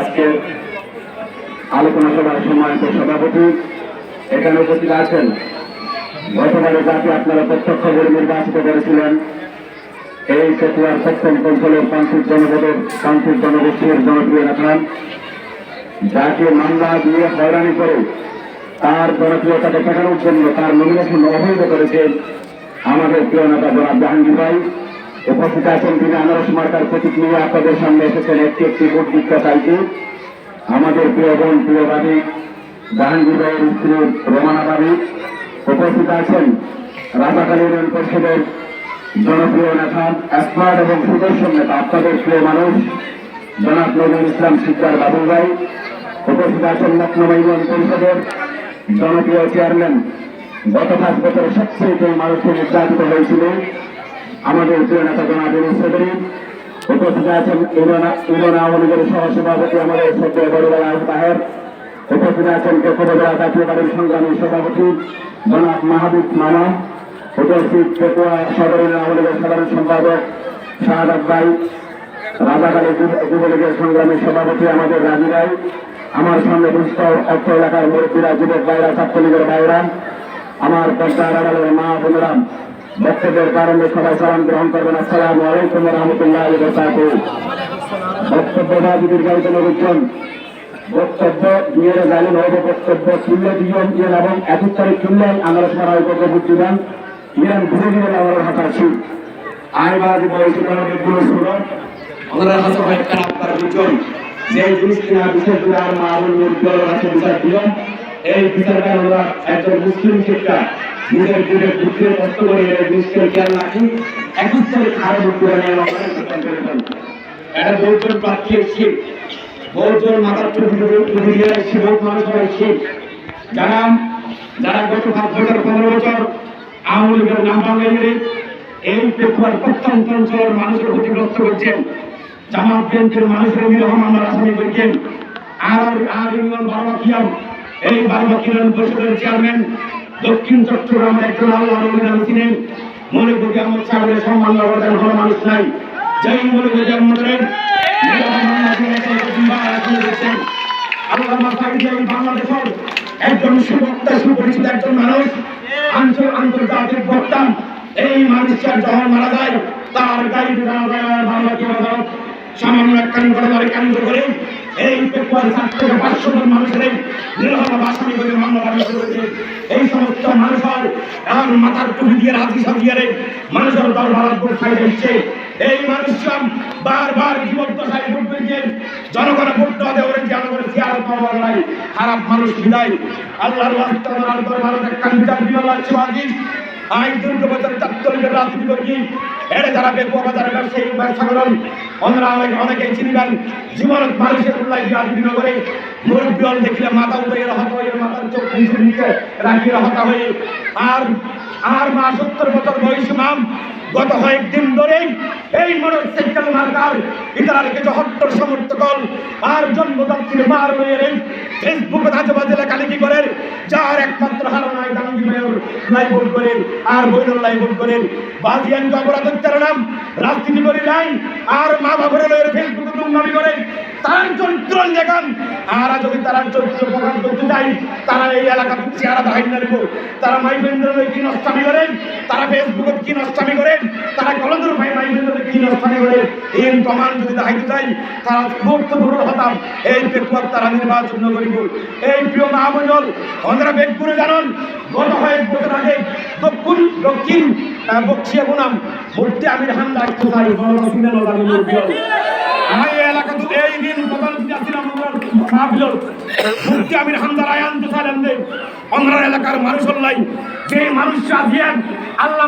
আজকে আলোচনা সভার সম্মানিত সভাপতি এখানে উপস্থিত আছেন। গতবারে যাকে আপনারা প্রত্যক্ষ করে নির্বাচিত করেছিলেন। এই চটুয়ার সপ্তম কৌশলের তান্ত্রিক জনপদের তান্ত্রিক জনগোষ্ঠীর জনপ্রিয় নেতা। যাকে মামলা দিয়ে হয়রানি করে তার জনপ্রিয়তাকে দেখানোর জন্য তার নমিনেশন অবৈধ করেছেন আমাদের প্রিয় নেতা জনাব জাহাঙ্গীর ভাই। উপস্থিত আছেন তিনি আনারস মার্কার প্রতীক নিয়ে আপনাদের সামনে এসেছেন একটি একটি ভোট চাইতে আমাদের প্রিয় বোন, প্রিয় বাদী জাহাঙ্গীর ভাইয়ের স্ত্রী রোমানা বাদী উপস্থিত আছেন। রাজাকালী ইউনিয়ন পরিষদের জনপ্রিয় নেতা এক্সপার্ট এবং সুদর্শন নেতা, আপনাদের প্রিয় মানুষ, জনাব নজরুল ইসলাম সিদ্দার বাবুল ভাই। উপস্থিত আছেন লক্ষ্ণৌ ইউনিয়ন পরিষদের জনপ্রিয় চেয়ারম্যান গত পাঁচ বছরে সবচেয়ে মানুষকে নির্যাতিত হয়েছিল আমাদের প্রিয় নেতা জনাব ইউনুস চৌধুরী উপস্থিত আছেন ইউনিয়ন আওয়ামী লীগের সহসভাপতি আমাদের সদ্য বড়বেলা তাহের, উপস্থিত আছেন কেকুয়া জাতীয় পার্টির সংগ্রামী সভাপতি জনাব মাহাবুব মানা, উপস্থিত কেকুয়া সদর আওয়ামী সাধারণ সম্পাদক শাহাদ ভাই রাজাকালী যুব- যুবলীগের সংগ্রামী সভাপতি আমাদের রাজি রায় আমার সামনে দুষ্ট অর্থ এলাকার মুরব্বীরা, যুবক ভাইরা, ছাত্রলীগের ভাইরা আমার পর্দার আড়ালের মা বোনেরা বক্তব্যের কারণে সবাই সালাম গ্রহণ করবেন। আসসালাম আলাইকুম রহমতুল্লাহ বক্তব্য রাজনীতির গাড়িতে লোকজন বক্তব্য দিয়ে জানেন হইব বক্তব্য তুল্য দিয়ম দিয়ে এবং একুশ তারিখ তুললে আমরা সবাই করব বুদ্ধিমান ইরান ঘুরে গিয়ে আমার আইবাজ বয়সী অনেকগুলো শুনুন কাছে অনেক খারাপ তার বুঝুন যে জিনিস কিনা বিশেষ করে আর মা বোন মুরব্বীর কাছে বিচার দিল এই বিচারটা আমরা একজন মুসলিম শিক্ষা নিজের নিজের বুদ্ধির কষ্ট করে এই জিনিসকে খেয়াল রাখি একুশ তারিখ আরও বুদ্ধি করে এটা বহুজন প্রার্থী বহুজন দিয়ে এসছে বহুত মানুষ এসছে। যারা যারা গত সাত বছর, পনেরো বছর আওয়ামী লীগের নাম বাঙালি এই পেপুয়ার প্রত্যন্ত অঞ্চলের মানুষের ক্ষতিগ্রস্ত করছেন জামাত বিএনপির মানুষের নিরহ মামলার আসামি করছেন। আর আর ইউনিয়ন বারবাকিয়াম এই বারবাকিয়ান পরিষদের চেয়ারম্যান দক্ষিণ চট্টগ্রামের একজন আল্লাহ রবিরাম ছিলেন। মনে করি আমার চাকরির সম্মান ব্যবধান কোনো মানুষ নাই। যেই মনে করি এই বাংলাদেশের একজন সুবক্তা, সুপরিচিত একজন মানুষ, আঞ্চল, আন্তর্জাতিক বক্তা। এই মানুষের যখন মারা যায়, তার গাড়ি বাংলা সামান্য কেন্দ্র করে এই পেপার সাত পাঁচশো মানুষের নিরহ বাসানি করে এই সমস্ত মানুষের এখন মাথার টুপি দিয়ে রাজি সাজিয়ে রে মানুষের দরবার খাই দিচ্ছে এই মানুষজন বারবার জীবন দশায় ভোট পেয়েছেন জনগণ ভোট দেওয়া দেওয়া জনগণের চেয়ার পাওয়ার নাই। খারাপ মানুষ বিদায়। আল্লাহর আমার দরবার একখান বিচার দিয়ে লাগছে বাজি আই দুর্গ বাজারে চাত্তরিকের রাজনীতি করি এড়ে যারা বেকুয়া বাজারে ব্যবসায়ী অন্যরা অনেক অনেকে চিনিবেন, জীবন মানুষের উল্লাই রাজনীতি করে দেখলে মাথা উঠে হত হয়ে মাথার চোখ নিচে নিচে রাখিয়ে হতা হয়ে আর আর মা সত্তর বছর বয়সী মাম, গত কয়েকদিন ধরেই এই মোটরসাইকেল মার্কার ইতার কিছু হট্টর সমর্থকল আর জন্মদাত্রী মার মেয়ের ফেসবুকে ধাঁচে বাজে লেখালেখি করেন, যার একমাত্র হার গান্ধী করেন, আর বৈরল লাইভ করেন। বাজিয়ানকে অপরাধ হত্যার নাম, রাজনীতি করে নাই, আর মা বাবার লয়ের ফেসবুকে দুর্নামি করেন তার চরিত্র দেখান আর যদি তারা চরিত্র প্রকাশ করতে চাই, তারা এই এলাকা চেহারা দাহিন নেব তারা মাইবেন্দ্র কি নষ্টামি করেন? তারা ফেসবুকে কি নষ্টামি করেন? তারা কলন্দর ভাই মাইবেন্দ্র কি নষ্টামি করেন এই প্রমাণ যদি দেখাইতে চাই, তারা গুরুত্বপূর্ণ হতাম। এই পেকুয়ার তারা নির্বাচন করিব। এই প্রিয় মহামণ্ডল ওনারা বেগপুরে জানান, গত কয়েক বছর আগে দক্ষিণ দক্ষিণ বক্সিয়া গুনাম মূর্তি আমির হামদা একটু চাই আমার এই এলাকা তো এই দিন প্রধান আমির অন্ধ্র এলাকার মানুষ নাই। যে মানুষ আল্লাহ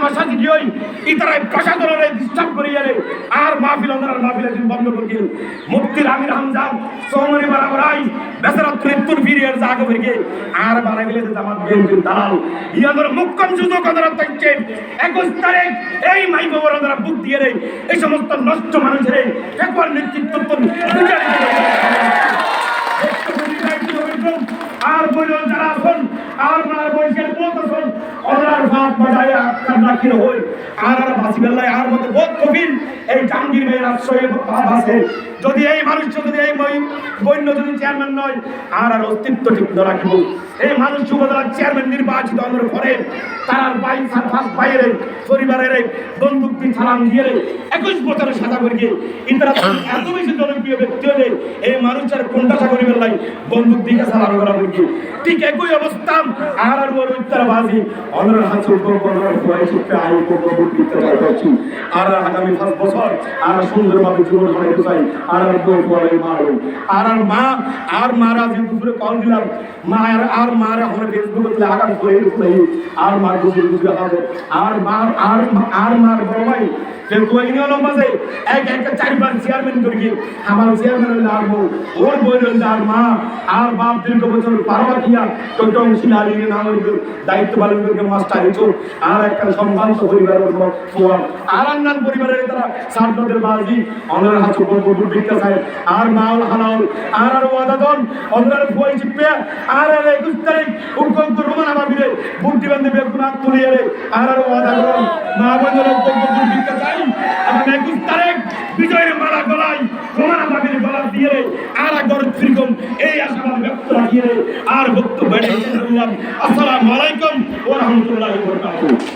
ওই ইতারাই প্রশাসনের ডিস্টার্ব করিয়ে আর মাহফিল অন্ধ্রার মাহফিল একদিন বন্ধ করিয়ে মুক্তির আমির হামদা সৌমনি বরাবর আই বেসারত মৃত্যুর ফিরিয়ার জাগে ফিরিয়ে আর বানাই দিলে আমার বিএনপির দালাল। ইয়াদের মুখ্যম সুযোগ ওনারা থাকছে একুশ তারিখ, এই মাই বাবার ওনারা বুক দিয়ে রে এই সমস্ত নষ্ট মানুষের একবার নেতৃত্ব আর বইল যারা আছেন আর মার বয়সের পথ আছেন ওনার ভাত বাজায় আপনার রাখিল হই। আর আর বাসি বেলায় আর মতো বোধ এই জাহাঙ্গীর মেয়ের আশ্রয়ে যদি এই মানুষ, যদি এই যদি চেয়ারম্যান নয়, আর আর অস্তিত্ব ঠিক রাখব। এই মানুষ চেয়ারম্যান নির্বাচিত আমরা করে বন্দুক দিয়ে দিয়ে একুশ বছরের সাজা করিয়ে ইন্দিরা এত বেশি জনপ্রিয় ব্যক্তি হলে এই মানুষের কোনটা চাকরি বেলাই বন্দুক দিকে করা ঠিক একই অবস্থা, আর আর বয়স আই আর এক একটা চারবার চেয়ারম্যান আমার বই মা। আর বাপ বছর পারবা দায়িত্ব পালন করে মাস্টার আর একটা সম্ভ্রান্ত পরিবারের ফোয়াম আর পরিবারের তারা অনার হাত ভিক্ষা চায় আর আর আর ওয়াদাদন আর আর একুশ তারিখ উঙ্ক রোমান আমার বিরে বুদ্ধি বান্ধে আর আর ওয়াদা করুন মা বোনের উঙ্ক উঙ্ক ভিক্ষা একুশ তারিখ, বিজয়ের মালা গলাই রোমান আমার বিরে গলা দিয়ে আর গরজ ফিরকম এই আশাবাদ ব্যক্ত রাখিয়ে আর বক্তব্য আসসালামু আলাইকুম ওয়া রাহমাতুল্লাহি ওয়া বারাকাতুহু।